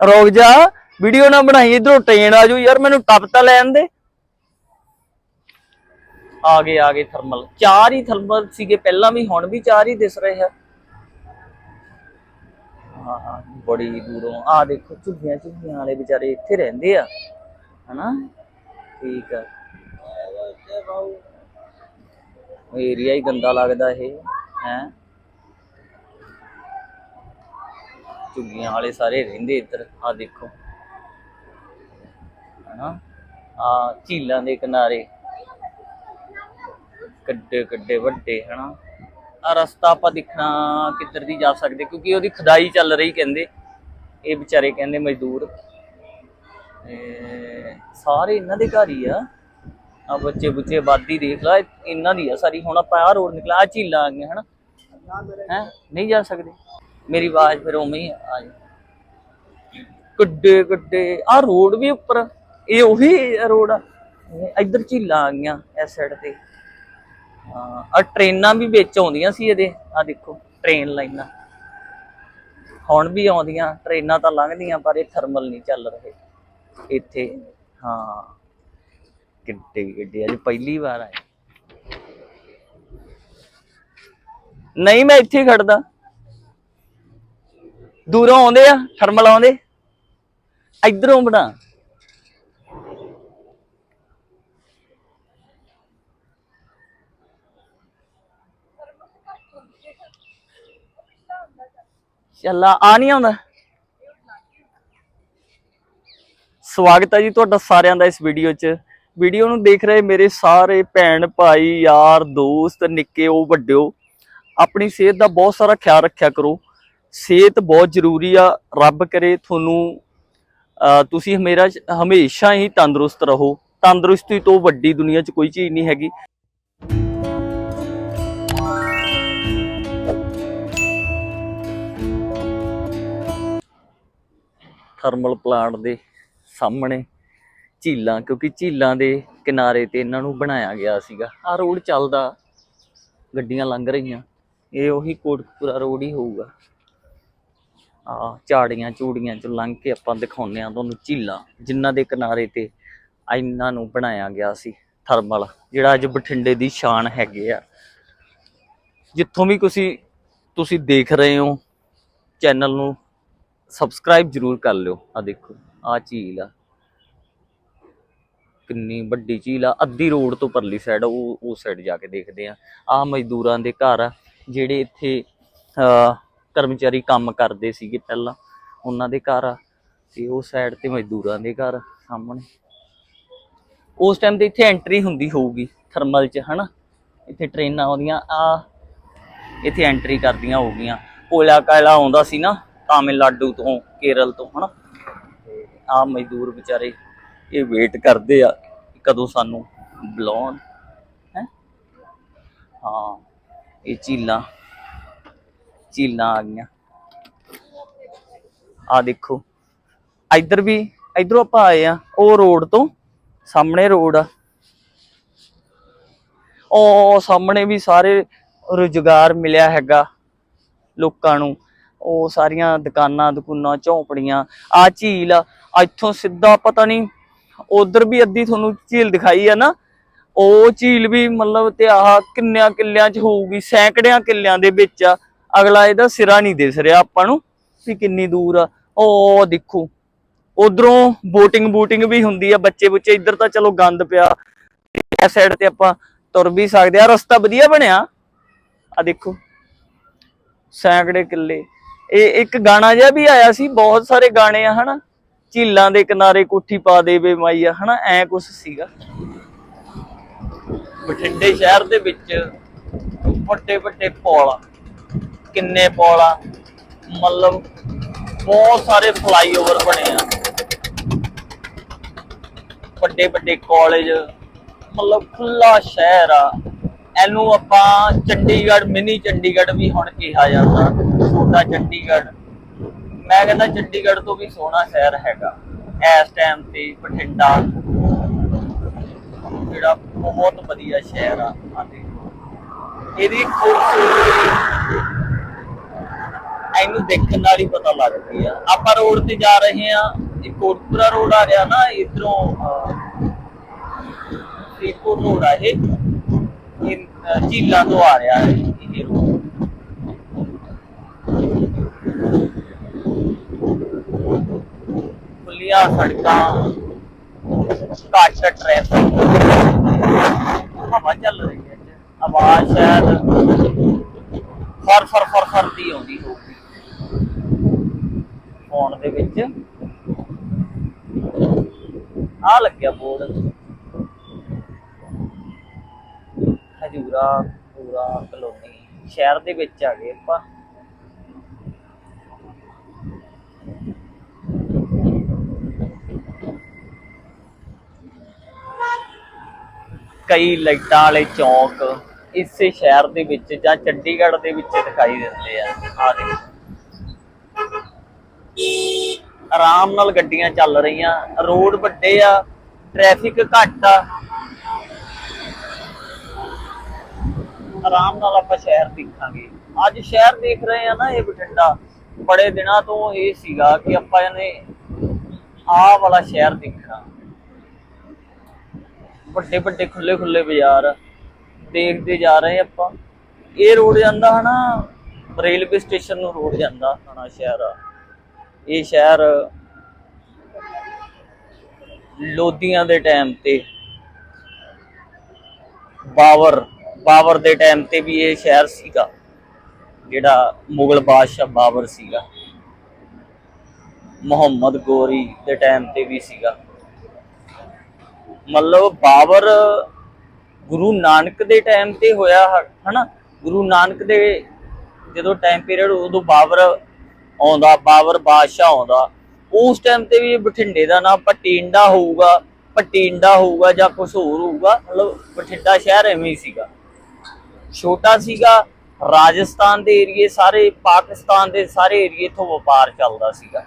ਰੁਕ ਜਾ, ਵੀਡੀਓ ਨਾ ਬਣਾਈ, ਇਧਰੋਂ ਟ੍ਰੇਨ ਆ ਜੂ ਯਾਰ, ਮੈਨੂੰ ਟੱਪ ਤਾਂ ਲੈਣ ਦੇ। ਆ ਗਏ ਆ ਗਏ ਥਰਮਲ ਚਾਰ ਹੀ ਥਰਮਲ ਸੀਗੇ, ਪਹਿਲਾਂ ਵੀ, ਹੁਣ ਵੀ ਚਾਰ ਹੀ ਦਿਸ ਰਹੇ ਆ। ਹਾਂ ਬੜੀ ਦੂਰੋਂ। ਆ ਦੇਖੋ, ਝੁੱਗੀਆਂ ਝੁੱਗੀਆਂ ਵਾਲੇ ਵਿਚਾਰੇ ਇੱਥੇ ਰਹਿੰਦੇ ਆ। ਹਨਾ? ਠੀਕ ਆ। ਏਰੀਆ ਹੀ ਗੰਦਾ ਲੱਗਦਾ ਇਹ, ਹੈ? ਝੁੱਗੀਆਂ ਵਾਲੇ ਸਾਰੇ ਰਹਿੰਦੇ ਇੱਧਰ ਆ ਦੇਖੋ। ਹਨਾ? ਆ ਝੀਲਾਂ ਦੇ ਕਿਨਾਰੇ। ਕੱਡੇ ਕੱਡੇ, ਵੱਡੇ, ਹਨਾ? ਆ ਰਸਤਾ ਆਪਾਂ ਦੇਖਣਾ ਕਿੱਧਰ ਦੀ ਜਾ ਸਕਦੇ, ਕਿਉਂਕਿ ਉਹਦੀ ਖਦਾਈ ਚੱਲ ਰਹੀ ਕਹਿੰਦੇ। ਇਹ ਵਿਚਾਰੇ ਕਹਿੰਦੇ ਮਜ਼ਦੂਰ। ਤੇ ਸਾਰੇ ਇਹਨਾਂ ਦੇ ਘਰ ਹੀ ਆ। ਆ ਬੱਚੇ ਬੁੱਚੇ ਆਬਾਦੀ ਦੇਖ ਲਾ ਇਹਨਾਂ ਦੀ ਆ ਸਾਰੀ। ਹੁਣ ਆਪਾਂ ਆ ਰੋਡ ਨਿਕਲਾ ਆ ਝੀਲਾਂ ਆ ਗਈਆਂ, ਹਨਾ? ਹੈ? ਨਹੀਂ ਜਾ ਸਕਦੇ। ਮੇਰੀ ਆਵਾਜ਼ ਫਿਰ ਉਵੇਂ ਹੀ ਆ ਜਾਏ ਕੱਡੇ ਕੱਡੇ ਆ ਰੋਡ ਵੀ ਉੱਪਰ ਇਹ ਉਹੀ ਰੋਡ ਆ। ਇੱਧਰ ਝੀਲਾਂ ਆ ਗਈਆਂ ਇਸ ਸਾਈਡ ਤੇ। ਹਾਂ ਆ ਟ੍ਰੇਨਾਂ ਵੀ ਵਿੱਚ ਆਉਂਦੀਆਂ ਸੀ ਇਹਦੇ। ਆ ਦੇਖੋ ਟ੍ਰੇਨ ਲਾਈਨਾਂ। ਹੁਣ ਵੀ ਆਉਂਦੀਆਂ ਟ੍ਰੇਨਾਂ ਤਾਂ ਲੰਘਦੀਆਂ ਪਰ ਇਹ ਥਰਮਲ ਨਹੀਂ ਚੱਲ ਰਹੇ। ਇੱਥੇ ਹਾਂ। ਕਿੱਡੇ ਕਿੱਡੇ ਅੱਜ ਪਹਿਲੀ ਵਾਰ ਆਏ। ਨਹੀਂ ਮੈਂ ਇੱਥੇ ਖੜਦਾ ਦੂਰੋਂ ਆਉਂਦੇ ਆ ਥਰਮਲ ਆਉਂਦੇ ਇਧਰੋਂ ਬਣਾ। ਚੱਲਾ ਆ ਨਹੀਂ ਆਉਂਦਾ। ਸਵਾਗਤ ਹੈ ਜੀ ਤੁਹਾਡਾ ਸਾਰਿਆਂ ਦਾ ਇਸ ਵੀਡੀਓ 'ਚ। ਵੀਡੀਓ ਨੂੰ ਦੇਖ ਰਹੇ ਮੇਰੇ ਸਾਰੇ ਭੈਣ, ਭਾਈ, ਯਾਰ, ਦੋਸਤ, ਨਿੱਕੇ, ਉਹ ਵੱਡਿਓ। ਆਪਣੀ ਸਿਹਤ ਦਾ ਬਹੁਤ ਸਾਰਾ ਖਿਆਲ ਰੱਖਿਆ ਕਰੋ। ਸਿਹਤ ਬਹੁਤ ਜ਼ਰੂਰੀ ਆ, ਰੱਬ ਕਰੇ ਤੁਹਾਨੂੰ ਅਹ ਤੁਸੀਂ ਹਮੇਰਾ, ਹਮੇਸ਼ਾ ਹੀ ਤੰਦਰੁਸਤ ਰਹੋ। ਤੰਦਰੁਸਤੀ ਤੋਂ ਵੱਡੀ ਦੁਨੀਆ 'ਚ ਕੋਈ ਚੀਜ਼ ਨਹੀਂ ਹੈਗੀ। ਥਰਮਲ ਪਲਾਂਟ ਦੇ ਸਾਹਮਣੇ ਝੀਲਾਂ, ਕਿਉਂਕਿ ਝੀਲਾਂ ਦੇ ਕਿਨਾਰੇ ਤੇ ਇਹਨਾਂ ਨੂੰ ਬਣਾਇਆ ਗਿਆ ਸੀਗਾ। ਆ ਰੋਡ ਚੱਲਦਾ, ਗੱਡੀਆਂ ਲੰਘ ਰਹੀਆਂ। ਇਹ ਉਹੀ ਕੋਟਕਪੂਰਾ ਰੋਡ ਹੀ ਹੋਊਗਾ। ਆ ਝਾੜੀਆਂ ਚੂੜੀਆਂ 'ਚੋਂ ਲੰਘ ਕੇ ਆਪਾਂ ਦਿਖਾਉਂਦੇ ਆ ਤੁਹਾਨੂੰ ਝੀਲਾਂ, ਜਿਨ੍ਹਾਂ ਦੇ ਕਿਨਾਰੇ ਤੇ ਇਹਨਾਂ ਨੂੰ ਬਣਾਇਆ ਗਿਆ ਸੀ ਥਰਮਲ, ਜਿਹੜਾ ਅੱਜ ਬਠਿੰਡੇ ਦੀ ਸ਼ਾਨ ਹੈਗੇ ਆ। ਜਿੱਥੋਂ ਵੀ ਤੁਸੀਂ ਤੁਸੀਂ ਦੇਖ ਰਹੇ ਹੋ, ਚੈਨਲ ਨੂੰ ਸਬਸਕ੍ਰਾਈਬ ਜਰੂਰ ਕਰ ਲਿਓ। ਆ ਦੇਖੋ ਆ ਝੀਲ ਆ। ਕਿੰਨੀ ਵੱਡੀ ਝੀਲ ਆ। ਅੱਧੀ ਰੋਡ ਤੋਂ ਪਰਲੀ ਸਾਈਡ ਉਹ ਉਹ ਸਾਈਡ ਜਾ ਕੇ ਦੇਖਦੇ ਆ ਆ ਮਜ਼ਦੂਰਾਂ ਦੇ ਘਰ ਆ, ਜਿਹੜੇ ਇੱਥੇ ਕਰਮਚਾਰੀ ਕੰਮ ਕਰਦੇ ਸੀਗੇ ਪਹਿਲਾਂ, ਉਹਨਾਂ ਦੇ ਘਰ ਆ ਤੇ ਉਹ ਸਾਈਡ ਤੇ ਮਜ਼ਦੂਰਾਂ ਦੇ ਘਰ ਸਾਹਮਣੇ। ਉਸ ਟਾਈਮ ਤੇ ਇੱਥੇ ਐਂਟਰੀ ਹੁੰਦੀ ਹੋਊਗੀ ਥਰਮਲ 'ਚ, ਹਨਾ? ਇੱਥੇ ਟ੍ਰੇਨਾਂ ਆਉਂਦੀਆਂ, ਆ ਇੱਥੇ ਐਂਟਰੀ ਕਰਦੀਆਂ ਹੋਊਗੀਆਂ। ਕੋਲਾ ਕਾਲਾ ਆਉਂਦਾ ਸੀ ਨਾ, ਤਾਮਿਲਨਾਡੂ ਤੋਂ, ਕੇਰਲ ਤੋਂ, ਹਨਾ? ਤੇ ਆ ਮਜ਼ਦੂਰ ਵਿਚਾਰੇ, ਇਹ ਵੇਟ ਕਰਦੇ ਆ ਕਦੋਂ ਸਾਨੂੰ ਬੁਲਾਉਣ, ਹੈ? ਹਾਂ, ਇਹ ਝੀਲਾਂ ਝੀਲਾਂ ਆ ਗਈਆਂ। ਆ ਦੇਖੋ। ਇੱਧਰ ਵੀ, ਇੱਧਰੋਂ ਆਪਾਂ ਆਏ ਆ ਉਹ ਰੋਡ ਤੋਂ ਸਾਹਮਣੇ ਰੋਡ ਆ। ਉਹ ਸਾਹਮਣੇ ਵੀ ਸਾਰੇ ਰੁਜ਼ਗਾਰ ਮਿਲਿਆ ਹੈਗਾ ਲੋਕਾਂ ਨੂੰ। ਉਹ ਸਾਰੀਆਂ ਦੁਕਾਨਾਂ ਦੁਕਾਨਾਂ, ਝੌਂਪੜੀਆਂ ਆ ਝੀਲ ਆ। ਇੱਥੋਂ ਸਿੱਧਾ ਪਤਾ ਨਹੀਂ, ਉਧਰ ਵੀ ਅੱਧੀ ਤੁਹਾਨੂੰ ਝੀਲ ਦਿਖਾਈ ਆ ਨਾ। ਉਹ ਝੀਲ ਵੀ ਮਤਲਬ ਤੇ ਆਹ ਕਿੰਨਿਆਂ ਕਿੱਲਿਆਂ 'ਚ ਹੋਊਗੀ ਸੈਂਕੜਿਆਂ ਕਿੱਲਿਆਂ ਦੇ ਵਿੱਚ ਆ। ਅਗਲਾ ਇਹਦਾ ਸਿਰਾ ਨਹੀਂ ਦਿਸ ਰਿਹਾ ਆਪਾਂ ਨੂੰ ਵੀ ਕਿੰਨੀ ਦੂਰ ਆ। ਉਹ ਦੇਖੋ, ਉਧਰੋਂ ਬੋਟਿੰਗ ਬੂਟਿੰਗ ਵੀ ਹੁੰਦੀ ਆ ਬੱਚੇ ਬੁੱਚੇ, ਇੱਧਰ ਤਾਂ ਚਲੋ ਗੰਦ ਪਿਆ। ਇਸ ਸਾਈਡ ਤੇ ਆਪਾਂ ਤੁਰ ਵੀ ਸਕਦੇ ਆ, ਰਸਤਾ ਵਧੀਆ ਬਣਿਆ। ਆ ਦੇਖੋ, ਸੈਂਕੜੇ ਕਿੱਲੇ। ਇਹ ਇੱਕ ਗਾਣਾ ਜਿਹਾ ਵੀ ਆਇਆ ਸੀ, ਬਹੁਤ ਸਾਰੇ ਗਾਣੇ ਆ, ਹਨਾ? ਝੀਲਾਂ ਦੇ ਕਿਨਾਰੇ ਕੋਠੀ ਪਾ ਦੇਵੇ ਮਾਈਆ ਹਨਾ? ਐ ਕੁਛ ਸੀਗਾ। ਬਠਿੰਡੇ ਸ਼ਹਿਰ ਦੇ ਵਿੱਚ, ਵੱਡੇ ਵੱਡੇ ਪੌਲ ਕਿੰਨੇ ਪੁਲ ਆ। ਮਤਲਬ ਬਹੁਤ ਸਾਰੇ ਫਲਾਈਓਵਰ ਬਣੇ ਆ। ਵੱਡੇ ਵੱਡੇ ਕਾਲਜ ਮਤਲਬ ਖੁੱਲਾ ਸ਼ਹਿਰ ਆ। ਇਹਨੂੰ ਆਪਾਂ ਚੰਡੀਗੜ੍ਹ ਮਿਨੀ ਚੰਡੀਗੜ੍ਹ ਵੀ ਹੁਣ ਕਿਹਾ ਜਾਂਦਾ। ਛੋਟਾ ਚੰਡੀਗੜ੍ਹ। ਮੈਂ ਕਹਿੰਦਾ ਚੰਡੀਗੜ੍ਹ ਤੋਂ ਵੀ ਸੋਹਣਾ ਸ਼ਹਿਰ ਹੈਗਾ। ਇਸ ਟਾਈਮ ਤੇ ਬਠਿੰਡਾ। ਜਿਹੜਾ ਬਹੁਤ ਵਧੀਆ ਸ਼ਹਿਰ ਆ ਆ ਦੇਖੋ ਇਹਦੀ ਖੂਬਸੂਰਤੀ ਇਹਨੂੰ ਦੇਖਣ ਨਾਲ ਹੀ ਪਤਾ ਲੱਗਦੀ ਆ ਆਪਾਂ ਰੋਡ ਤੇ ਜਾ ਰਹੇ ਆ ਇਹ ਕੋਟਪੁਰਾ ਰੋਡ ਆ ਰਿਹਾ ਨਾ, ਇਧਰੋਂ ਫਰੀਦਕੋਟ ਰੋਡ ਆ ਇਹ। ਝੀਲਾਂ ਤੋਂ ਆ ਰਿਹਾ ਹੈ ਇਹ ਰੋਡ। ਖੁੱਲੀਆਂ ਸੜਕਾਂ, ਘੱਟ ਟ੍ਰੈਫਿਕ ਹਵਾ ਚੱਲ ਰਹੀ ਹੈ ਆਵਾਜ਼ ਸ਼ਾਇਦ ਫਰ ਫਰ ਫਰ ਫਰ ਦੀ ਆਉਂਦੀ ਹੋਊਗੀ ਦੇ ਵਿੱਚ। ਆ ਲੱਗਿਆ ਬੋਰਡ। ਹਜੂਰਾ ਪੂਰਾ ਕਲੋਨੀ, ਸ਼ਹਿਰ ਦੇ ਵਿੱਚ ਆ ਗਏ ਆਪਾਂ। ਕਈ ਲਾਈਟਾਂ ਵਾਲੇ ਚੌਕ ਇਸੇ ਸ਼ਹਿਰ ਦੇ ਵਿੱਚ ਜਾਂ ਚੰਡੀਗੜ੍ਹ ਦੇ ਵਿੱਚ ਦਿਖਾਈ ਦਿੰਦੇ ਆ। ਆ ਦੇਖੋ। ਆਰਾਮ ਨਾਲ ਗੱਡੀਆਂ ਚੱਲ ਰਹੀਆਂ, ਰੋਡ ਵੱਡੇ ਆ ਟ੍ਰੈਫਿਕ ਘੱਟ ਆ। ਆਰਾਮ ਨਾਲ ਆਪਾਂ ਸ਼ਹਿਰ ਦੇਖਾਂਗੇ। ਅੱਜ ਸ਼ਹਿਰ ਦੇਖ ਰਹੇ ਆ ਨਾ ਇਹ ਬਠਿੰਡਾ। ਬੜੇ ਦਿਨਾਂ ਤੋਂ ਇਹ ਸੀਗਾ ਕਿ ਆਪਾਂ ਇਹਨੇ ਆਹ ਵਾਲਾ ਸ਼ਹਿਰ ਦੇਖਣਾ। ਵੱਡੇ ਵੱਡੇ ਖੁੱਲੇ ਖੁੱਲੇ ਬਾਜ਼ਾਰ ਦੇਖਦੇ ਜਾ ਰਹੇ ਆਪਾਂ। ਇਹ ਰੋਡ ਜਾਂਦਾ ਹਨਾ, ਰੇਲਵੇ ਸਟੇਸ਼ਨ ਨੂੰ ਰੋਡ ਜਾਂਦਾ ਹਨਾ ਸ਼ਹਿਰ। ਆ ਇਹ ਸ਼ਹਿਰ ਲੋਧੀਆਂ ਦੇ ਟਾਈਮ ਤੇ ਬਾਬਰ ਬਾਬਰ ਦੇ ਟਾਈਮ ਤੇ ਵੀ ਇਹ ਸ਼ਹਿਰ ਸੀਗਾ, ਜਿਹੜਾ ਮੁਗਲ ਬਾਦਸ਼ਾਹ ਬਾਬਰ ਸੀਗਾ। ਮੁਹੰਮਦ ਗੋਰੀ ਦੇ ਟਾਈਮ ਤੇ ਵੀ ਸੀਗਾ। ਮਤਲਬ ਬਾਬਰ ਗੁਰੂ ਨਾਨਕ ਦੇ ਟਾਈਮ ਤੇ ਹੋਇਆ, ਹਨਾ? ਗੁਰੂ ਨਾਨਕ ਦੇ ਜਦੋਂ ਟਾਈਮ ਪੀਰੀਅਡ ਉਦੋਂ ਬਾਬਰ ਆਉਂਦਾ, ਬਾਬਰ ਬਾਦਸ਼ਾਹ ਆਉਂਦਾ। ਉਸ ਟਾਈਮ ਤੇ ਵੀ ਬਠਿੰਡੇ ਦਾ ਨਾਮ ਪਟਿੰਡਾ ਹੋਊਗਾ ਪਟਿੰਡਾ ਹੋਊਗਾ ਜਾਂ ਕੁਝ ਹੋਰ ਹੋਊਗਾ, ਮਤਲਬ ਬਠਿੰਡਾ ਸ਼ਹਿਰ ਐਵੇਂ ਹੀ ਸੀਗਾ। ਛੋਟਾ ਸੀਗਾ, ਰਾਜਸਥਾਨ ਦੇ ਏਰੀਏ, ਸਾਰੇ ਪਾਕਿਸਤਾਨ ਦੇ ਸਾਰੇ ਏਰੀਏ ਤੋਂ ਵਪਾਰ ਚੱਲਦਾ ਸੀਗਾ।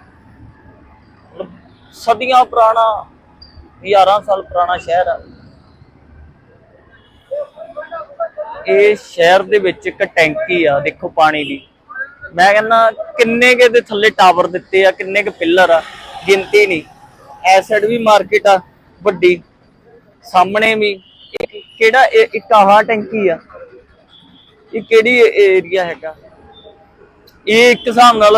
ਸਦੀਆਂ ਪੁਰਾਣਾ 11 ਸਾਲ ਪੁਰਾਣਾ ਸ਼ਹਿਰ ਆ। ਇਹ ਸ਼ਹਿਰ ਦੇ ਵਿੱਚ ਇੱਕ ਟੈਂਕੀ ਆ, ਦੇਖੋ ਪਾਣੀ ਦੀ। ਮੈਂ ਕਹਿੰਦਾ ਕਿੰਨੇ ਕੇ ਦੇ ਥੱਲੇ ਟਾਵਰ ਦਿੱਤੇ ਆ, ਕਿੰਨੇ ਕੇ ਪਿੱਲਰ ਆ, ਗਿਣਤੀ ਨਹੀਂ। ਐਸਿਡ ਵੀ ਮਾਰਕੀਟ ਆ, ਵੱਡੀ। ਸਾਹਮਣੇ ਵੀ ਇੱਕ ਕਿਹੜਾ ਇੱਕ ਆਹ ਟੈਂਕੀ ਆ, ਇਹ ਕਿਹੜੀ ਏਰੀਆ ਹੈਗਾ? ਇਹ ਇੱਕ ਹਿਸਾਬ ਨਾਲ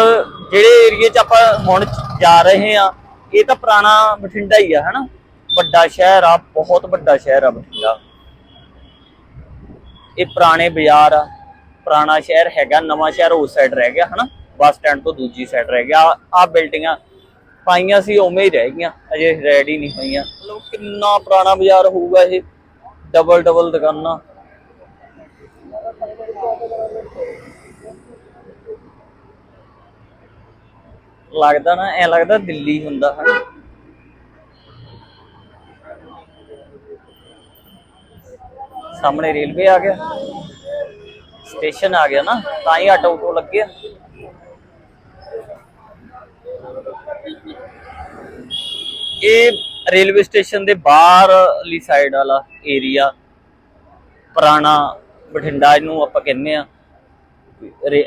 ਜਿਹੜੇ ਏਰੀਏ 'ਚ ਆਪਾਂ ਹੁਣ ਜਾ ਰਹੇ ਆ, ਇਹ ਤਾਂ ਪੁਰਾਣਾ ਬਠਿੰਡਾ ਹੀ ਆ, ਹਨਾ? ਵੱਡਾ ਸ਼ਹਿਰ ਆ, ਬਹੁਤ ਵੱਡਾ ਸ਼ਹਿਰ ਆ ਬਠਿੰਡਾ। ਇਹ ਪੁਰਾਣੇ ਬਾਜ਼ਾਰ ਆ। ਪੁਰਾਣਾ ਸ਼ਹਿਰ ਹੈਗਾ, ਨਵਾਂ ਸ਼ਹਿਰ ਉਸ ਸਾਈਡ ਰਹਿ ਗਿਆ, ਹਨਾ? ਬੱਸ ਸਟੈਂਡ ਤੋਂ ਦੂਜੀ ਸਾਈਡ ਰਹਿ ਗਿਆ। ਆ ਬਿਲਡਿੰਗਾਂ ਪਾਈਆਂ ਸੀ, ਉਵੇਂ ਹੀ ਰਹਿ ਗਈਆਂ, ਅਜੇ ਰੈਡੀ ਨਹੀਂ ਹੋਈਆਂ। ਮਤਲਬ ਕਿੰਨਾ ਪੁਰਾਣਾ ਬਾਜ਼ਾਰ ਹੋਊਗਾ ਇਹ? ਡਬਲ ਡਬਲ ਦੁਕਾਨਾਂ। ਲੱਗਦਾ ਨਾ, ਐ ਲੱਗਦਾ ਦਿੱਲੀ ਹੁੰਦਾ ਹੈ ਸਾਹਮਣੇ ਰੇਲਵੇ ਆ ਗਿਆ। ਸਟੇਸ਼ਨ ਆ ਗਿਆ ਨਾ, ਤਾਂ ਹੀ ਆਟੋ ਉਟੋ ਲੱਗੇ ਇਹ ਰੇਲਵੇ ਸਟੇਸ਼ਨ ਦੇ ਬਾਹਰਲੀ ਸਾਈਡ ਵਾਲਾ ਏਰੀਆ ਪੁਰਾਣਾ ਬਠਿੰਡਾ ਨੂੰ ਆਪਾਂ ਕਹਿੰਦੇ ਆ।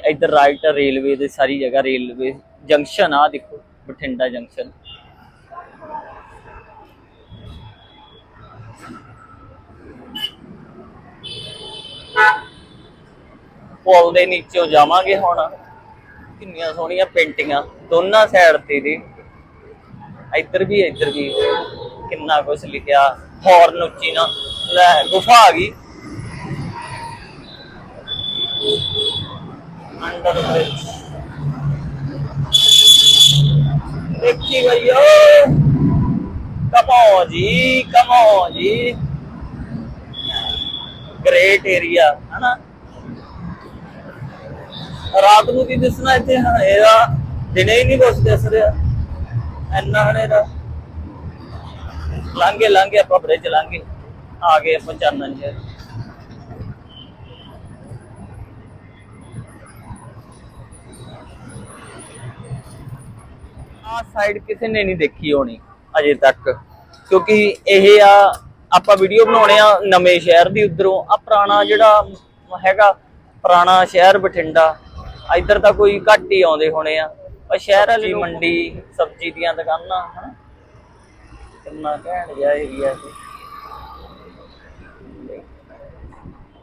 ਇੱਧਰ ਰਾਈਟ ਰੇਲਵੇ ਦੇ ਸਾਰੀ ਜਗ੍ਹਾ ਰੇਲਵੇ ਜੰਕਸ਼ਨ ਆ, ਦੇਖੋ, ਬਠਿੰਡਾ ਜੰਕਸ਼ਨ ਪੁਲ ਦੇ ਨੀਚੋਂ ਜਾਵਾਂਗੇ ਹੁਣ। ਕਿੰਨੀਆਂ ਸੋਹਣੀਆਂ ਪੇਂਟਿੰਗਾਂ, ਦੋਨਾਂ ਸਾਈਡ ਤੇ ਦੇ ਇੱਧਰ ਵੀ ਇੱਧਰ ਵੀ। ਕਿੰਨਾ ਕੁਝ ਲਿਖਿਆ ਹੌਰਨ ਉੱਚੀ ਨਾ। ਲੈ, ਗੁਫਾ ਆ ਗਈ। ਅੰਡਰ ਬ੍ਰਿਜ ਦੇਖੀ ਭਈਓ ਕਮੋ ਜੀ ਕਮੋ ਜੀ। ਗ੍ਰੇਟ ਏਰੀਆ ਹਨਾ? ਰਾਤ ਨੂੰ ਕੀ ਦਿਸਣਾ ਇੱਥੇ? ਹਨੇਰਾ ਦਿਨੇ ਹੀ ਨਹੀਂ ਕੁਛ ਦਿਸ ਰਿਹਾ। ਇੰਨਾ ਹਨੇਰਾ ਲਾਂਗੇ ਲਾਂਗੇ ਆਪਾਂ ਬ੍ਰਿਜ ਲਾਂਗੇ ਆ ਗਏ ਆਪਾਂ ਚਾਨਣ ਸ਼ਹਿਰ ਆ ਸਾਈਡ ਕਿਸੇ ਨੇ ਨਹੀਂ ਦੇਖੀ ਹੋਣੀ ਅਜੇ ਤੱਕ। ਕਿਉਂਕਿ ਇਹ ਆ, ਆਪਾਂ ਵੀਡੀਓ ਬਣਾਉਣੇ ਆ ਨਵੇਂ ਸ਼ਹਿਰ ਦੀ ਉਧਰੋਂ। ਆ ਪੁਰਾਣਾ ਜਿਹੜਾ ਹੈਗਾ, ਪੁਰਾਣਾ ਸ਼ਹਿਰ ਬਠਿੰਡਾ। ਇੱਧਰ ਤਾਂ ਕੋਈ ਘੱਟ ਹੀ ਆਉਂਦੇ ਹੋਣੇ ਆ। ਪਰ ਸ਼ਹਿਰ ਵਾਲੀ ਮੰਡੀ ਸਬਜ਼ੀ ਦੀਆਂ ਦੁਕਾਨਾਂ ਹਨਾ? ਕਿੰਨਾ ਘੈਂਟ ਜਿਹਾ ਏਰੀਆ ਇਹ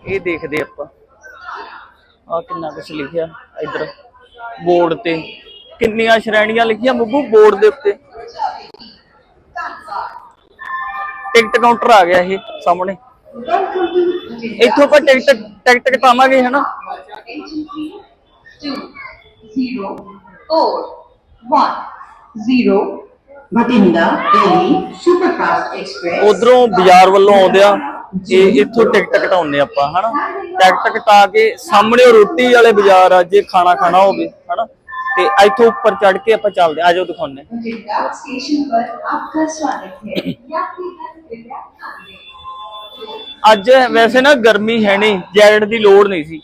ਇਹ ਦੇਖਦੇ ਆਪਾਂ। ਆ ਕਿੰਨਾ ਕੁਛ ਲਿਖਿਆ ਇੱਧਰ। ਬੋਰਡ ਤੇ। ਕਿੰਨੀਆਂ ਸ਼੍ਰੇਣੀਆਂ ਲਿਖੀਆਂ ਬੱਬੂ ਬੋਰਡ ਦੇ ਉੱਤੇ। ਟਿਕਟ ਕਾਊਂਟਰ ਆ ਗਿਆ ਇਹ ਸਾਹਮਣੇ। ਇੱਥੋਂ ਆਪਾਂ ਟਿਕਟ ਟਿਕਟ ਕਟਾਵਾਂਗੇ ਹਨਾ? two zero four one zero Bhatinda Delhi Superfast Express. ਉਧਰੋਂ ਬਾਜ਼ਾਰ ਵੱਲੋਂ ਆਉਂਦੇ ਆ ਇਹ ਇੱਥੋਂ ਟਿਕਟ ਕਟਾਉਂਦੇ ਆਪਾਂ ਹਨਾ ਟਿਕਟ ਕਟਾ ਕੇ ਸਾਹਮਣੇ ਉਹ ਰੋਟੀ ਵਾਲੇ ਬਾਜ਼ਾਰ ਆ ਜੇ ਖਾਣਾ ਖਾਣਾ ਹੋਵੇ ਹਨਾ ਤੇ ਇੱਥੋਂ ਉੱਪਰ ਚੜ ਕੇ ਆਪਾਂ ਚੱਲਦੇ ਆ ਜਾਓ ਦਿਖਾਉਂਦੇ Bhatinda स्टेशन पर आपका स्वागत है यात्रीगण कृपया ध्यान दें ਅੱਜ ਵੈਸੇ ਨਾ ਗਰਮੀ ਹੈ ਨਹੀਂ ਜੈਕਟ ਦੀ ਲੋੜ ਨਹੀਂ ਸੀ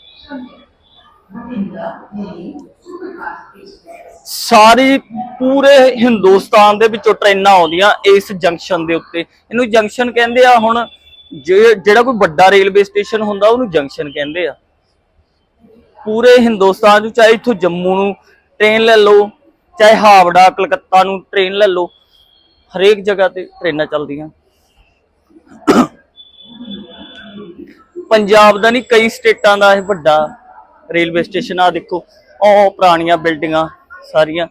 ਸਾਰੀ ਪੂਰੇ ਹਿੰਦੁਸਤਾਨ ਦੇ ਵਿੱਚੋਂ ਟ੍ਰੇਨਾਂ ਆਉਂਦੀਆਂ ਇਸ ਜੰਕਸ਼ਨ ਦੇ ਉੱਤੇ। ਇਹਨੂੰ ਜੰਕਸ਼ਨ ਕਹਿੰਦੇ ਆ ਹੁਣ, ਜੇ- ਜਿਹੜਾ ਕੋਈ ਵੱਡਾ ਰੇਲਵੇ ਸਟੇਸ਼ਨ ਹੁੰਦਾ, ਉਹਨੂੰ ਜੰਕਸ਼ਨ ਕਹਿੰਦੇ ਆ। ਪੂਰੇ ਹਿੰਦੁਸਤਾਨ ਚ ਚਾਹੇ ਇੱਥੋਂ ਜੰਮੂ ਨੂੰ ਟ੍ਰੇਨ ਲੈ ਲਓ, ਚਾਹੇ ਹਾਵੜਾ, ਕਲਕੱਤਾ ਨੂੰ ਟ੍ਰੇਨ ਲੈ ਲਓ, ਹਰੇਕ ਜਗ੍ਹਾ ਤੇ ਟ੍ਰੇਨਾਂ ਚੱਲਦੀਆਂ। ਪੰਜਾਬ ਦਾ ਨਹੀਂ, ਕਈ ਸਟੇਟਾਂ ਦਾ ਇਹ ਵੱਡਾ ਰੇਲਵੇ ਸਟੇਸ਼ਨ ਆ ਦੇਖੋ, ਉਹ ਪੁਰਾਣੀਆਂ ਬਿਲਡਿੰਗਾਂ ਸਾਰੀਆਂ।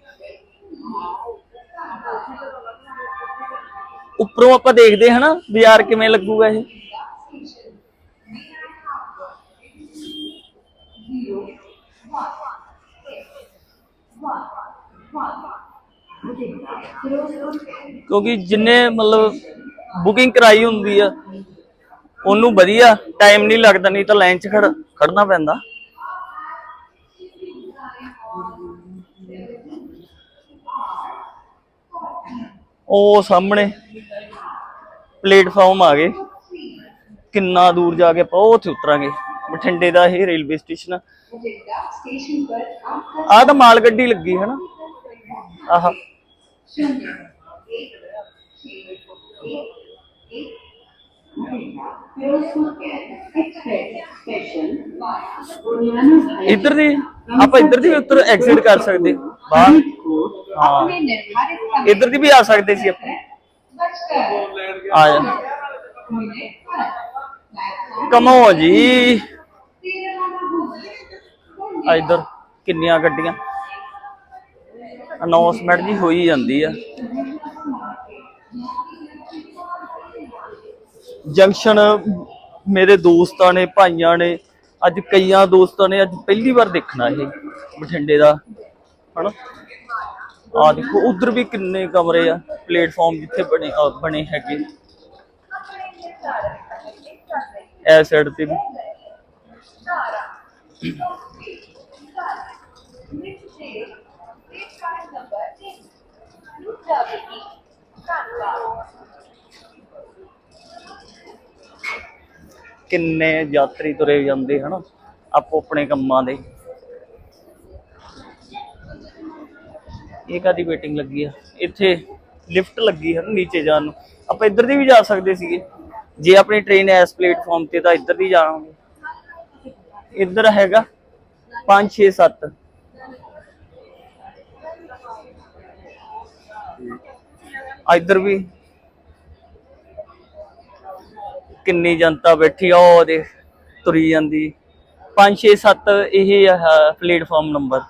ਉੱਪਰੋਂ ਆਪਾਂ ਦੇਖਦੇ ਹਨਾ ਬਾਜ਼ਾਰ ਕਿਵੇਂ ਲੱਗੂਗਾ ਇਹ। ਕਿਉਂਕਿ ਜਿੰਨੇ ਮਤਲਬ ਬੁਕਿੰਗ ਕਰਾਈ ਹੁੰਦੀ ਆ, ਉਹਨੂੰ ਵਧੀਆ ਟਾਈਮ ਨਹੀਂ ਲੱਗਦਾ, ਨਹੀਂ ਤਾਂ ਲਾਈਨ 'ਚ ਖੜ ਖੜਨਾ ਪੈਂਦਾ। ਉਹ ਸਾਹਮਣੇ ਪਲੇਟਫਾਰਮ ਆ ਗਏ। ਕਿੰਨਾ ਦੂਰ ਜਾ ਕੇ ਆਪਾਂ ਉੱਥੇ ਉਤਰਾਂਗੇ। ਬਠਿੰਡੇ ਦਾ ਇਹ ਰੇਲਵੇ ਸਟੇਸ਼ਨ ਆ। ਆ ਤਾਂ ਮਾਲ ਗੱਡੀ ਲੱਗੀ ਹੈ ਨਾ ਆਹ। ਇੱਧਰ ਦੀ, ਆਪਾਂ ਇੱਧਰ ਦੀ ਉੱਤਰ ਐਗਜ਼ਿਟ ਕਰ ਸਕਦੇ। ਹਾਂ। ਇਧਰ ਦੀ ਵੀ ਆ ਸਕਦੇ ਸੀ ਆਪਾਂ। ਆ ਜਾ ਕਮੋ ਜੀ। ਆ ਇਧਰ ਕਿੰਨੀਆਂ ਗੱਡੀਆਂ। ਅਨਾਉਂਸਮੈਂਟ ਜੀ ਹੋਈ ਜਾਂਦੀ ਆ। ਜੰਕਸ਼ਨ ਮੇਰੇ ਦੋਸਤਾਂ ਨੇ ਭਾਈਆਂ ਨੇ ਅੱਜ ਕਈਆਂ ਦੋਸਤਾਂ ਨੇ ਅੱਜ ਪਹਿਲੀ ਵਾਰ ਦੇਖਣਾ ਇਹ ਬਠਿੰਡੇ ਦਾ। ਹਨਾ? ਆ ਦੇਖੋ, ਉਧਰ ਵੀ ਕਿੰਨੇ ਕਮਰੇ ਆ, ਪਲੇਟਫਾਰਮ ਜਿੱਥੇ ਬਣੇ ਬਣੇ ਹੈਗੇ। ਐ ਸਾਈਡ ਤੇ ਵੀ। ਕਿੰਨੇ ਯਾਤਰੀ ਤੁਰੇ ਜਾਂਦੇ, ਹਨਾ? ਆਪੋ ਆਪਣੇ ਕੰਮਾਂ ਦੇ। ਇਹ ਕਾਦੀ ਵੇਟਿੰਗ ਲੱਗੀ ਆ? ਇੱਥੇ ਲਿਫਟ ਲੱਗੀ ਹੈ ਨਾ ਨੀਚੇ ਜਾਣ ਨੂੰ। ਆਪਾਂ ਇੱਧਰ ਦੀ ਵੀ ਜਾ ਸਕਦੇ ਸੀਗੇ। ਜੇ ਆਪਣੀ ਟ੍ਰੇਨ ਐਸ ਪਲੇਟਫਾਰਮ ਤੇ ਤਾਂ ਇੱਧਰ ਦੀ ਜਾਵਾਂਗੇ। ਇੱਧਰ ਹੈਗਾ 5 6 7 ਇੱਧਰ ਵੀ ਕਿੰਨੀ ਜਨਤਾ ਬੈਠੀ ਆ, ਉਹ ਦੇਖ, ਤੁਰੀ ਜਾਂਦੀ। 5 6 7 ਇਹ ਪਲੇਟਫਾਰਮ ਨੰਬਰ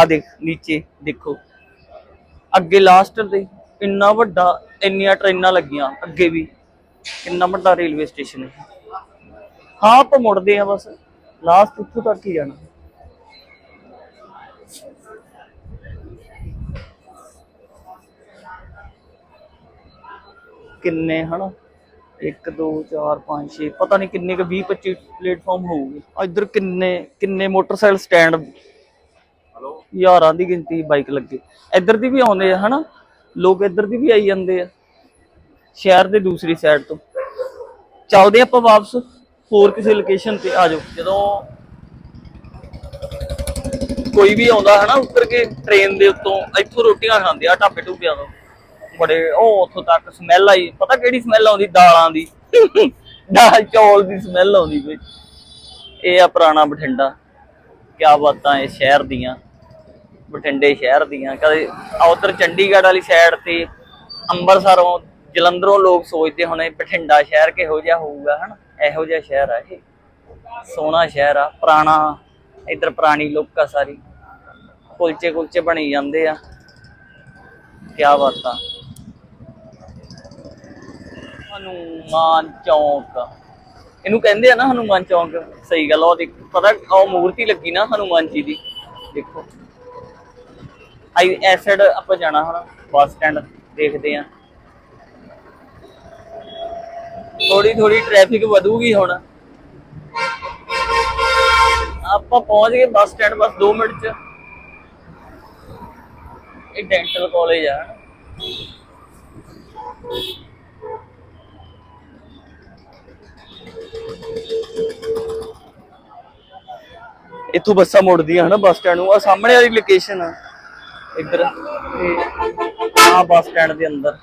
ਆ ਦੇਖ, ਨੀਚੇ ਦੇਖੋ। ਅੱਗੇ ਲਾਸਟ ਤੇ ਇੰਨਾ ਵੱਡਾ, ਇੰਨੀਆਂ ਟ੍ਰੇਨਾਂ ਲੱਗੀਆਂ ਅੱਗੇ ਵੀ। ਕਿੰਨਾ ਵੱਡਾ ਰੇਲਵੇ ਸਟੇਸ਼ਨ ਹੈ। ਹਾਂ, ਆਪਾਂ ਮੁੜਦੇ ਆ ਬਸ। ਲਾਸਟ ਉੱਥੋਂ ਤੱਕ ਹੀ ਜਾਣਾ। ਕਿੰਨੇ, ਹਨਾ? 1 2 4 5 6 ਪਤਾ ਨਹੀਂ ਕਿੰਨੇ ਕ 20 25 ਪਲੇਟਫਾਰਮ ਹੋਊਗੇ। ਇੱਧਰ ਕਿੰਨੇ ਕਿੰਨੇ ਮੋਟਰਸਾਈਕਲ ਸਟੈਂਡ ਯਾਰਾਂ ਦੀ ਗਿਣਤੀ ਬਾਈਕ ਲੱਗੇ। ਇੱਧਰ ਦੀ ਵੀ ਆਉਂਦੇ ਆ, ਹਨਾ? ਲੋਕ ਇੱਧਰ ਦੀ ਵੀ ਆਈ ਜਾਂਦੇ ਆ। ਸ਼ਹਿਰ ਦੇ ਦੂਸਰੀ ਸਾਈਡ ਤੋਂ। ਚੱਲਦੇ ਆਪਾਂ ਵਾਪਸ, ਹੋਰ ਕਿਸੇ ਲੋਕੇਸ਼ਨ ਤੇ ਆ ਜਾਓ। ਜਦੋਂ ਕੋਈ ਵੀ ਆਉਂਦਾ, ਹਨਾ, ਉੱਤਰ ਕੇ ਟ੍ਰੇਨ ਦੇ ਉੱਤੋਂ, ਇੱਥੋਂ ਰੋਟੀਆਂ ਖਾਂਦੇ ਆ, ਢਾਬੇ ਢੂਬਿਆਂ ਤੋਂ। ਬੜੇ, ਉਹ ਉੱਥੋਂ ਤੱਕ ਸਮੈਲ ਆਈ। ਪਤਾ ਕਿਹੜੀ ਸਮੈਲ ਆਉਂਦੀ? ਦਾਲਾਂ ਦੀ। ਦਾਲ ਚੌਲ ਦੀ ਸਮੈਲ ਆਉਂਦੀ ਕੋਈ। ਇਹ ਆ ਪੁਰਾਣਾ ਬਠਿੰਡਾ। ਕਿਆ ਬਾਤਾਂ ਇਹ ਸ਼ਹਿਰ ਦੀਆਂ, ਬਠਿੰਡੇ ਸ਼ਹਿਰ ਦੀਆਂ। ਕਦੇ ਉਧਰ ਚੰਡੀਗੜ੍ਹ ਵਾਲੀ ਸਾਈਡ ਤੇ ਅੰਮ੍ਰਿਤਸਰੋਂ, ਜਲੰਧਰੋਂ ਲੋਕ ਸੋਚਦੇ ਹੋਣੇ ਬਠਿੰਡਾ ਸ਼ਹਿਰ ਕਿਹੋ ਜਿਹਾ ਹੋਊਗਾ, ਹਨਾ? ਇਹੋ ਜਿਹਾ ਸ਼ਹਿਰ ਆ ਇਹ। ਸੋਹਣਾ ਸ਼ਹਿਰ ਆ, ਪੁਰਾਣਾ, ਇੱਧਰ ਪੁਰਾਣੀ ਲੁੱਕ ਆ ਸਾਰੀ। ਕੁਲਚੇ ਕੁਲਚੇ ਬਣੀ ਜਾਂਦੇ ਆ। ਕਿਆ ਬਾਤਾਂ। ਹਨੂਮਾਨ ਚੌਂਕ। ਇਹਨੂੰ ਕਹਿੰਦੇ ਆ ਨਾ ਹਨੂਮਾਨ ਚੌਂਕ, ਸਹੀ ਗੱਲ ਉਹ ਦੇਖ, ਪਤਾ ਉਹ ਮੂਰਤੀ ਲੱਗੀ ਨਾ ਹਨੂਮਾਨ ਜੀ ਦੀ, ਦੇਖੋ। ਆਈ ਐਸਿਡ ਆਪਾਂ ਜਾਣਾ ਹੁਣ, ਬੱਸ ਸਟੈਂਡ ਦੇਖਦੇ ਆ। ਥੋੜੀ ਥੋੜੀ ਟ੍ਰੈਫਿਕ ਵਧੂਗੀ ਹੁਣ। ਆਪਾਂ ਪਹੁੰਚ ਗਏ ਬੱਸ ਸਟੈਂਡ ਬਸ 2 ਮਿੰਟ ਚ। ਇਹ ਡੈਂਟਲ ਕਾਲਜ ਆ। ਇੱਥੋਂ ਬੱਸਾਂ ਮੁੜਦੀਆਂ ਹਨਾ ਬੱਸ ਸਟੈਂਡ ਨੂੰ। ਆ ਸਾਹਮਣੇ ਵਾਲੀ ਲੋਕੇਸ਼ਨ ਆ। ਇੱਧਰ। ਆ ਬੱਸ ਸਟੈਂਡ ਦੇ ਅੰਦਰ।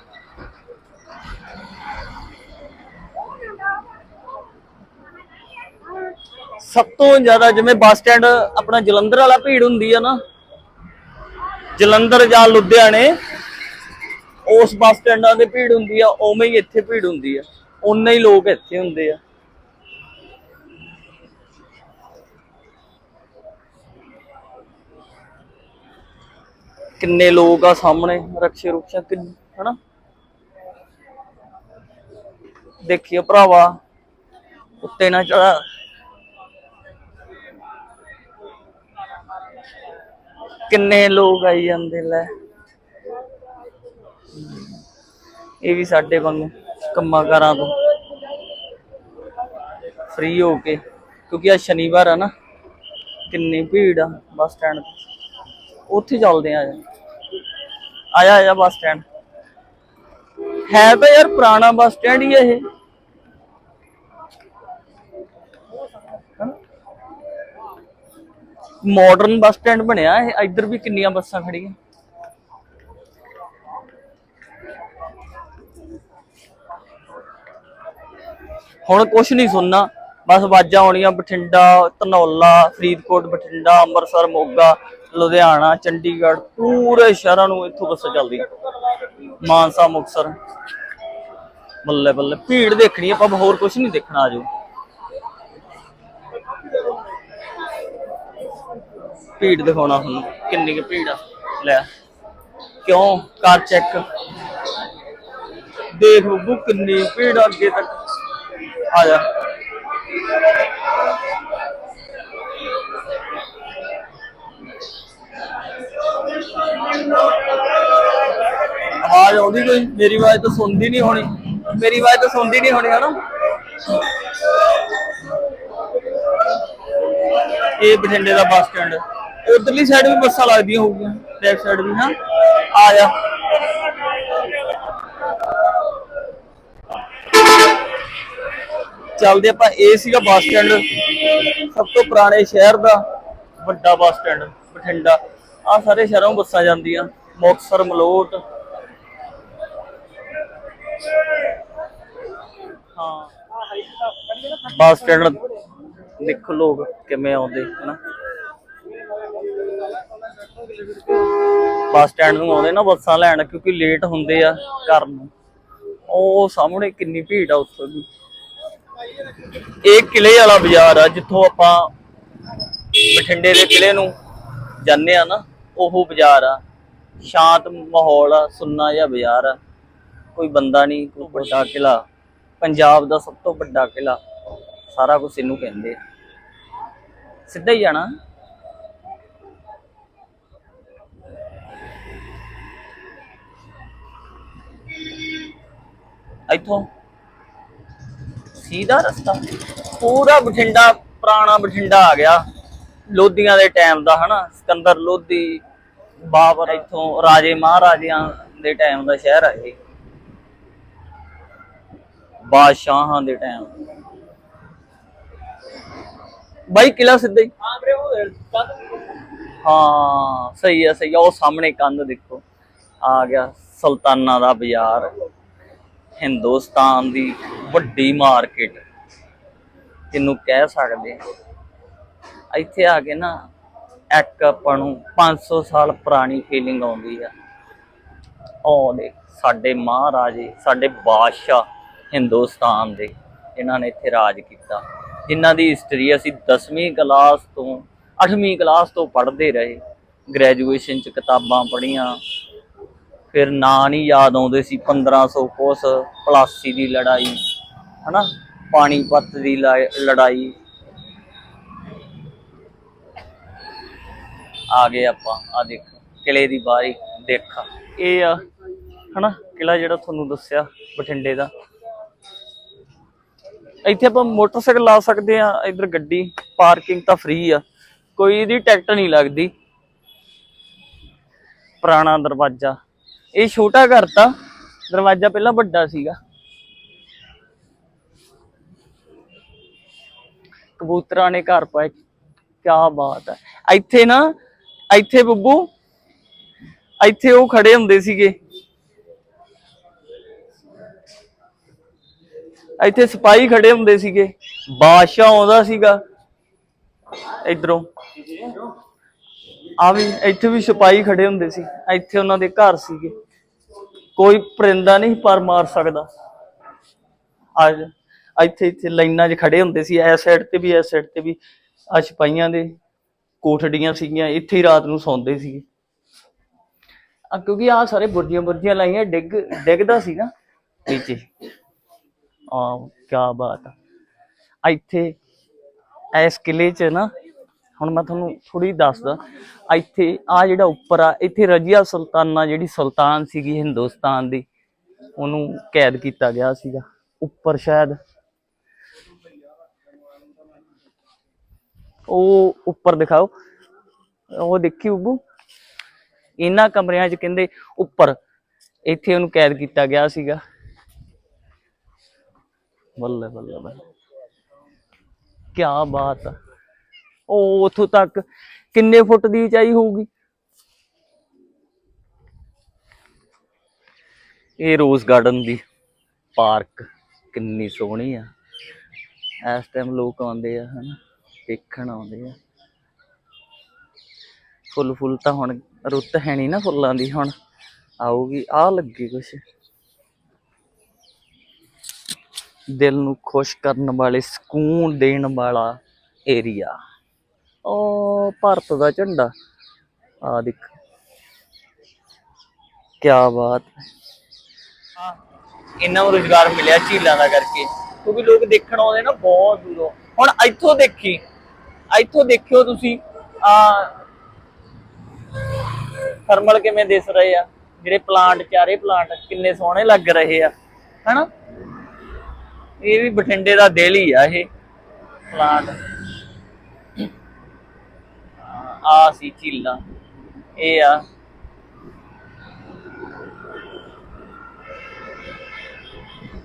ਸਭ ਤੋਂ ਜ਼ਿਆਦਾ ਜਿਵੇਂ ਬੱਸ ਸਟੈਂਡ ਆਪਣਾ ਜਲੰਧਰ ਵਾਲਾ ਭੀੜ ਹੁੰਦੀ ਆ ਨਾ, ਜਲੰਧਰ ਜਾਂ ਲੁਧਿਆਣੇ, ਉਸ ਬੱਸ ਸਟੈਂਡਾਂ ਤੇ ਭੀੜ ਹੁੰਦੀ ਆ, ਉਵੇਂ ਹੀ ਇੱਥੇ ਭੀੜ ਹੁੰਦੀ ਆ। ਉਨੇ ਹੀ ਲੋਕ ਇੱਥੇ ਹੁੰਦੇ ਆ। ਕਿੰਨੇ ਲੋਕ ਆ ਸਾਹਮਣੇ ਰਕਸ਼ੇ ਰੁਕਸ਼ਾ ਕਿੰਨ, ਹਨਾ? ਦੇਖਿਓ ਭਰਾਵਾ, ਉੱਤੇ ਨਾ ਚੜਾ ਕਿੰਨੇ ਲੋਕ ਆਈ ਜਾਂਦੇ, ਲੈ। ਇਹ ਵੀ ਸਾਡੇ ਵਾਂਗੂ ਕੰਮਾਂ ਕਾਰਾਂ ਤੋਂ। ਫ੍ਰੀ ਹੋ ਕੇ, ਕਿਉਂਕਿ ਅੱਜ ਸ਼ਨੀਵਾਰ ਆ ਨਾ, ਕਿੰਨੀ ਭੀੜ ਆ ਬੱਸ ਸਟੈਂਡ ਤੇ। ਉੱਥੇ ਚੱਲਦੇ ਆ ਆ। ਆਇਆ ਆਇਆ ਬੱਸ ਸਟੈਂਡ। ਹੈ ਤਾਂ ਯਾਰ ਪੁਰਾਣਾ ਬੱਸ ਸਟੈਂਡ ਹੀ ਇਹ। ਮਾਡਰਨ ਬੱਸ ਸਟੈਂਡ ਬਣਿਆ ਇਹ, ਇੱਧਰ ਵੀ ਕਿੰਨੀਆਂ ਬੱਸਾਂ ਖੜੀਆਂ ਹੁਣ ਕੁਝ ਨਹੀਂ ਸੁਣਨਾ, ਬਸ ਆਵਾਜ਼ਾਂ ਆਉਣੀਆਂ, ਬਠਿੰਡਾ, ਧਨੌਲਾ, ਫਰੀਦਕੋਟ, ਬਠਿੰਡਾ, ਅੰਮ੍ਰਿਤਸਰ, ਮੋਗਾ। ਲੁਧਿਆਣਾ, ਚੰਡੀਗੜ੍ਹ, ਪੂਰੇ ਸ਼ਹਿਰਾਂ ਨੂੰ ਇੱਥੋਂ ਬੱਸਾਂ ਚੱਲਦੀਆਂ। ਮਾਨਸਾ, ਮੁਕਤਸਰ। ਬੱਲੇ ਬੱਲੇ, ਭੀੜ ਦੇਖਣੀ, ਆਪਾਂ ਹੋਰ ਕੁਝ ਨਹੀਂ ਦੇਖਣਾ, ਆਜੋ। ਭੀੜ ਦਿਖਾਉਣਾ ਤੁਹਾਨੂੰ ਕਿੰਨੀ ਕੁ ਭੀੜ ਆ। ਲੈ, ਕਿਉਂ? ਕਾਰ ਚੈੱਕ ਦੇਖ ਬੱਬੂ, ਕਿੰਨੀ ਭੀੜ ਅੱਗੇ ਤੱਕ। ਆ ਜਾ। ਆਵਾਜ਼ ਆਉਂਦੀ ਕੋਈ? ਮੇਰੀ ਆਵਾਜ਼ ਤਾਂ ਸੁਣਦੀ ਨਹੀਂ ਹੋਣੀ। ਮੇਰੀ ਆਵਾਜ਼ ਤਾਂ ਸੁਣਦੀ ਨਹੀਂ ਹੋਣੀ, ਹਨਾ? ਇਹ ਬਠਿੰਡੇ ਦਾ ਬੱਸ ਸਟੈਂਡ। ਉਧਰਲੀ ਸਾਈਡ ਵੀ ਬੱਸਾਂ ਲੱਗਦੀਆਂ ਹੋਊਗੀਆਂ ਬੈਕ ਸਾਈਡ ਵੀ ਹਾਂ ਆ ਜਾ। ਚੱਲਦੇ ਆਪਾਂ, ਇਹ ਸੀਗਾ ਬੱਸ ਸਟੈਂਡ। ਸਭ ਤੋਂ ਪੁਰਾਣੇ ਸ਼ਹਿਰ ਦਾ ਵੱਡਾ ਬੱਸ ਸਟੈਂਡ, ਬਠਿੰਡਾ। ਆ ਸਾਰੇ ਸ਼ਹਿਰੋਂ ਬੱਸਾਂ ਜਾਂਦੀਆਂ। ਮੁਕਤਸਰ, ਮਲੋਟ। ਹਾਂ। ਬੱਸ ਸਟੈਂਡ ਦੇਖੋ ਲੋਕ ਕਿਵੇਂ ਆਉਂਦੇ, ਹਨਾ। ਬੱਸ ਸਟੈਂਡ ਨੂੰ ਆਉਂਦੇ ਨਾ ਬੱਸਾਂ ਲੈਣ, ਕਿਉਂਕਿ ਲੇਟ ਹੁੰਦੇ ਆ ਘਰ ਨੂੰ। ਉਹ ਸਾਹਮਣੇ ਕਿੰਨੀ ਭੀੜ ਆ ਉੱਥੋਂ ਦੀ। ਇਹ ਕਿਲੇ ਵਾਲਾ ਬਾਜ਼ਾਰ ਆ, ਜਿੱਥੋਂ ਆਪਾਂ ਬਠਿੰਡੇ ਦੇ ਕਿਲੇ ਨੂੰ ਜਾਂਦੇ ਆ ਨਾ। ਉਹ ਬਾਜ਼ਾਰ ਆ। ਸ਼ਾਂਤ ਮਾਹੌਲ ਆ, ਸੁੰਨਾ ਜਿਹਾ ਬਾਜ਼ਾਰ ਆ। ਕੋਈ ਬੰਦਾ ਨਹੀਂ ਕੋਈ ਵੱਡਾ ਕਿਲਾ ਪੰਜਾਬ ਦਾ ਸਭ ਤੋਂ ਵੱਡਾ ਕਿਲਾ ਸਾਰਾ ਕੁਝ ਇਹਨੂੰ ਕਹਿੰਦੇ ਆ। ਸਿੱਧਾ ਹੀ ਜਾਣਾ। ਇੱਥੋਂ। ਸੀधा ਰਸਤਾ। ਪੂਰਾ ਬਠਿੰਡਾ, ਪੁਰਾਣਾ ਬਠਿੰਡਾ ਆ ਗਿਆ। ਲੋਧੀਆਂ ਦੇ ਟਾਈਮ ਦਾ ਹਨਾ ਸਿਕੰਦਰ ਲੋਧੀ ਬਾਬਰ ਇੱਥੋਂ ਰਾਜੇ ਮਹਾਰਾਜਿਆਂ ਦੇ ਟਾਈਮ ਦਾ ਸ਼ਹਿਰ ਹੈ ਇਹ। ਬਾਦਸ਼ਾਹਾਂ ਦੇ ਟਾਈਮ ਬਾਈ ਕਿਲਾ ਸਿੱਧਾ ਹੀ। ਹਾਂ ਸਹੀ ਹੈ ਸਹੀ ਹੈ ਉਹ ਸਾਹਮਣੇ ਕੰਧ ਦੇਖੋ। ਆ ਗਿਆ ਸੁਲਤਾਨਾ ਦਾ ਬਾਜ਼ਾਰ ਹਿੰਦੁਸਤਾਨ ਦੀ ਵੱਡੀ ਮਾਰਕੀਟ ਜਿਹਨੂੰ ਕਹਿ ਸਕਦੇ ਆ। ਇੱਥੇ ਆ ਕੇ ਨਾ ਇੱਕ ਆਪਾਂ ਨੂੰ 500 ਸਾਲ ਪੁਰਾਣੀ ਫੀਲਿੰਗ ਆਉਂਦੀ ਆ। ਉਹ ਦੇ ਸਾਡੇ ਮਹਾਰਾਜੇ, ਸਾਡੇ ਬਾਦਸ਼ਾਹ ਹਿੰਦੁਸਤਾਨ ਦੇ, ਇਹਨਾਂ ਨੇ ਇੱਥੇ ਰਾਜ ਕੀਤਾ। ਜਿਨ੍ਹਾਂ ਦੀ ਹਿਸਟਰੀ ਅਸੀਂ 10ਵੀਂ ਕਲਾਸ ਤੋਂ 8ਵੀਂ ਕਲਾਸ ਤੋਂ ਪੜ੍ਹਦੇ ਰਹੇ। ਗ੍ਰੈਜੂਏਸ਼ਨ ਚ ਕਿਤਾਬਾਂ ਪੜ੍ਹੀਆਂ। ਫਿਰ ਨਾਂ ਨਹੀਂ ਯਾਦ ਆਉਂਦੇ ਸੀ 1500 ਕੋਸ ਪਲਾਸੀ ਦੀ ਲੜਾਈ, ਹਨਾ? ਪਾਣੀਪਤ ਦੀ ਲੜਾਈ। ਆ ਗਏ ਆਪਾਂ, ਆ ਦੇਖ, ਕਿਲੇ ਦੀ ਬਾਰੀ ਦੇਖ। ਇਹ ਆ, ਹਨਾ, ਕਿਲਾ ਜਿਹੜਾ ਤੁਹਾਨੂੰ ਦੱਸਿਆ ਬਠਿੰਡੇ ਦਾ। ਇੱਥੇ ਆਪਾਂ ਮੋਟਰਸਾਈਕਲ ਲਾ ਸਕਦੇ ਆ ਇਧਰ ਗੱਡੀ, ਪਾਰਕਿੰਗ ਤਾਂ ਫ੍ਰੀ ਆ। ਕੋਈ ਇਹਦੀ ਟਿਕਟ ਨਹੀਂ ਲੱਗਦੀ। ਪੁਰਾਣਾ ਦਰਵਾਜ਼ਾ। ਇਹ ਛੋਟਾ ਘਰ ਤਾਂ, ਦਰਵਾਜ਼ਾ ਪਹਿਲਾਂ ਵੱਡਾ ਸੀਗਾ। ਕਬੂਤਰਾਂ ਨੇ ਘਰ ਪਾਏ ਕੀ ਬਾਤ ਹੈ ਇੱਥੇ ਨਾ ਇੱਥੇ ਬੱਬੂ, ਇੱਥੇ ਉਹ ਖੜੇ ਹੁੰਦੇ ਸੀਗੇ। ਇੱਥੇ ਸਿਪਾਹੀ ਖੜੇ ਹੁੰਦੇ ਸੀਗੇ। ਬਾਦਸ਼ਾਹ ਆਉਂਦਾ ਸੀਗਾ। ਇਧਰੋਂ। ਆ ਵੀ, ਇੱਥੇ ਵੀ ਸਿਪਾਹੀ ਖੜੇ ਹੁੰਦੇ ਸੀ। ਇੱਥੇ ਉਹਨਾਂ ਦੇ ਘਰ ਸੀਗੇ। ਕੋਈ ਪਰਿੰਦਾ ਨਹੀਂ ਪਰ ਮਾਰ ਸਕਦਾ। ਅੱਜ, ਇੱਥੇ ਇੱਥੇ ਲਾਈਨਾਂ 'ਚ ਖੜੇ ਹੁੰਦੇ ਸੀ। ਐਸ ਸਾਈਡ ਤੇ ਵੀ, ਇਸ ਸਾਈਡ ਤੇ ਵੀ। ਆ ਸਿਪਾਹੀਆਂ ਦੇ ਕੋਠੜੀਆਂ ਸੀਗੀਆਂ, ਇੱਥੇ ਹੀ ਰਾਤ ਨੂੰ ਸੌਂਦੇ ਸੀਗੇ। ਆ ਕਿਉਂਕਿ ਆ ਸਾਰੇ ਬੁਰਜੀਆਂ ਬੁਰਜੀਆਂ ਲਾਈਆਂ, ਡਿੱਗ, ਡਿੱਗਦਾ ਸੀ ਨਾ ਨੀਚੇ। ਆ ਕੀ ਬਾਤ ਆ। ਇੱਥੇ, ਇਸ ਕਿਲੇ 'ਚ ਨਾ, ਹੁਣ ਮੈਂ ਤੁਹਾਨੂੰ ਥੋੜੀ ਦੱਸਦਾ ਇੱਥੇ ਆ ਜਿਹੜਾ ਉੱਪਰ ਆ, ਇੱਥੇ ਰਜੀਆ ਸੁਲਤਾਨਾ ਜਿਹੜੀ ਸੁਲਤਾਨ ਸੀਗੀ ਹਿੰਦੁਸਤਾਨ ਦੀ, ਉਹਨੂੰ ਕੈਦ ਕੀਤਾ ਗਿਆ ਸੀਗਾ। ਉੱਪਰ ਸ਼ਾਇਦ ਉਹ ਉੱਪਰ ਦਿਖਾਓ। ਉਹ ਦੇਖੀ ਉਬੂ ਇਹਨਾਂ ਕਮਰਿਆਂ 'ਚ ਕਹਿੰਦੇ ਉੱਪਰ। ਇੱਥੇ ਉਹਨੂੰ ਕੈਦ ਕੀਤਾ ਗਿਆ ਸੀਗਾ। ਬੱਲੇ ਬੱਲੇ ਬੱਲੇ। ਕੀ ਬਾਤ ਆ। ਉਹ ਉਥੋਂ ਤੱਕ ਕਿੰਨੇ ਫੁੱਟ ਦੀ ਉਚਾਈ ਹੋਊਗੀ? ਇਹ ਰੋਜ਼ ਗਾਰਡਨ ਦੀ ਪਾਰਕ ਕਿੰਨੀ ਸੋਹਣੀ ਆ। ਇਸ ਟਾਈਮ ਲੋਕ ਆਉਂਦੇ ਆ, ਹਨਾ। ਦੇਖਣ ਆਉਂਦੇ ਆ। ਫੁੱਲ ਫੁੱਲ ਤਾਂ ਹੁਣ ਰੁੱਤ ਹੈ ਨਹੀਂ ਨਾ ਫੁੱਲਾਂ ਦੀ ਹੁਣ। ਆਊਗੀ ਆ ਲੱਗੀ ਕੁਛ। ਦਿਲ ਨੂੰ ਖੁਸ਼ ਕਰਨ ਵਾਲੇ, ਸਕੂਨ ਦੇਣ ਵਾਲਾ ਏਰੀਆ ਉਹ ਭਾਰਤ ਦਾ ਝੰਡਾ। ਆ ਦੇਖ। ਕੀ ਬਾਤ। ਹੈ। ਇਹਨਾਂ ਨੂੰ ਰੁਜ਼ਗਾਰ ਮਿਲਿਆ ਝੀਲਾਂ ਦਾ ਕਰਕੇ। ਕਿਉਂਕਿ ਲੋਕ ਦੇਖਣ ਆਉਂਦੇ ਨਾ ਬਹੁਤ ਦੂਰੋਂ। ਹੁਣ ਇੱਥੋਂ ਦੇਖੀ। ਇੱਥੋਂ ਦੇਖਿਓ ਤੁਸੀਂ, ਆ ਥਰਮਲ ਕਿਵੇਂ ਦਿਸ ਰਹੇ ਆ? ਜਿਹੜੇ ਪਲਾਂਟ ਚਾਰੇ ਪਲਾਂਟ ਕਿੰਨੇ ਸੋਹਣੇ ਲੱਗ ਰਹੇ ਆ, ਹਨਾ? ਇਹ ਵੀ ਬਠਿੰਡੇ ਦਾ ਦਿਲ ਹੀ ਆ ਇਹ ਪਲਾਂਟ ਆ ਸੀ ਝੀਲਾਂ, ਇਹ ਆ।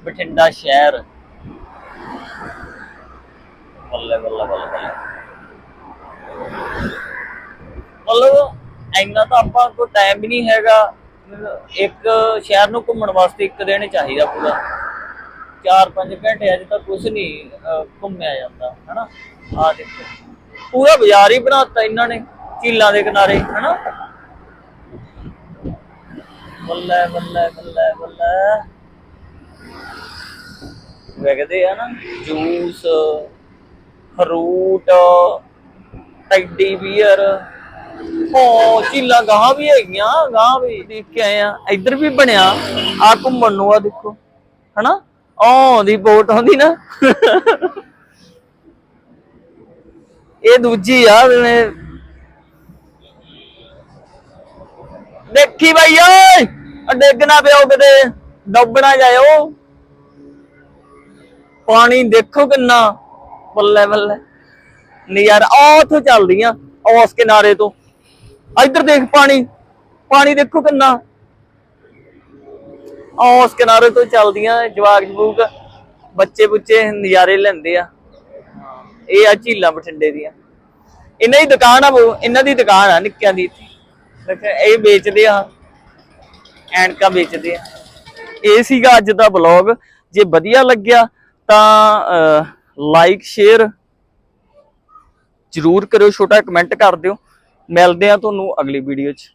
ਬਠਿੰਡਾ ਸ਼ਹਿਰ। ਬੱਲੇ ਬੱਲੇ ਬੱਲੇ ਬੱਲੇ। ਮਤਲਬ ਇੰਨਾ ਤਾਂ ਆਪਾਂ ਕੋਲ ਟਾਈਮ ਵੀ ਨਹੀਂ ਹੈਗਾ। ਇੱਕ ਸ਼ਹਿਰ ਨੂੰ ਘੁੰਮਣ ਵਾਸਤੇ ਇੱਕ ਦਿਨ ਚਾਹੀਦਾ ਪੂਰਾ। 4-5 ਘੰਟੇ ਅਜੇ ਤਾਂ ਕੁਝ ਨਹੀਂ ਘੁੰਮਿਆ ਜਾਂਦਾ, ਹਨਾ? ਆ ਦੇਖੋ। ਪੂਰਾ ਬਾਜ਼ਾਰ ਹੀ ਬਣਾਤਾ ਇਹਨਾਂ ਨੇ, ਝੀਲਾਂ ਦੇ ਕਿਨਾਰੇ, ਹਨਾ? ਬੱਲੇ ਬੱਲੇ ਬੱਲੇ ਬੱਲੇ। ਵੇਖਦੇ ਆ ਨਾ, ਜੂਸ ਫਰੂਟ ਟੈਡੀ ਬੀਅਰ ਉਹ ਝੀਲਾਂ ਗਾਹ ਵੀ ਹੈਗੀਆਂ, ਗਾਹ ਵੀ ਦੇਖ ਕੇ ਆਏ ਆ। ਇੱਧਰ ਵੀ ਬਣਿਆ। ਆ ਘੁੰਮਣ ਨੂੰ ਆ ਦੇਖੋ। ਹਨਾ? ਉਹ ਦੀ ਬੋਟ ਆਉਂਦੀ ਨਾ। ਇਹ ਦੂਜੀ ਆ ਜਿਵੇਂ ਦੇਖੀ ਬਾਈ, ਓਏ! ਆ ਡਿੱਗ ਨਾ ਪਿਓ ਕਿਤੇ। ਡੁੱਬ ਨਾ ਜਾਇਓ। ਪਾਣੀ ਦੇਖੋ ਕਿੰਨਾ। ਬੱਲੇ ਬੱਲੇ। ਨਜ਼ਾਰਾ ਯਾਰ ਆ ਉੱਥੋਂ ਚੱਲਦੀਆਂ ਆ ਉਸ ਕਿਨਾਰੇ ਤੋਂ। ਇੱਧਰ ਦੇਖ ਪਾਣੀ ਪਾਣੀ ਦੇਖੋ ਕਿੰਨਾ। ਆ ਉਸ ਕਿਨਾਰੇ ਤੋਂ ਚੱਲਦੀਆਂ ਜਵਾਗ ਜਬੂਕ ਬੱਚੇ ਬੁੱਚੇ ਨਜ਼ਾਰੇ ਲੈਂਦੇ ਆ। ਇਹ ਆ ਝੀਲਾਂ ਬਠਿੰਡੇ ਦੀਆਂ। ਇਹਨਾਂ ਦੀ ਦੁਕਾਨ ਆ ਉਹ ਇਹਨਾਂ ਦੀ ਦੁਕਾਨ ਆ ਨਿੱਕਿਆਂ ਦੀ ਇੱਥੇ। ਇਹ ਵੇਚਦੇ ਆ, ਐਨਕਾਂ ਵੇਚਦੇ ਆ। ਇਹ ਸੀਗਾ ਅੱਜ ਦਾ ਬਲੌਗ ਜੇ ਵਧੀਆ ਲੱਗਿਆ ਤਾਂ ਲਾਈਕ ਸ਼ੇਅਰ ਜਰੂਰ ਕਰਿਓ ਛੋਟਾ ਕਮੈਂਟ ਕਰ ਦਿਓ। ਮਿਲਦੇ ਆ ਤੁਹਾਨੂੰ ਅਗਲੀ ਵੀਡੀਓ 'ਚ।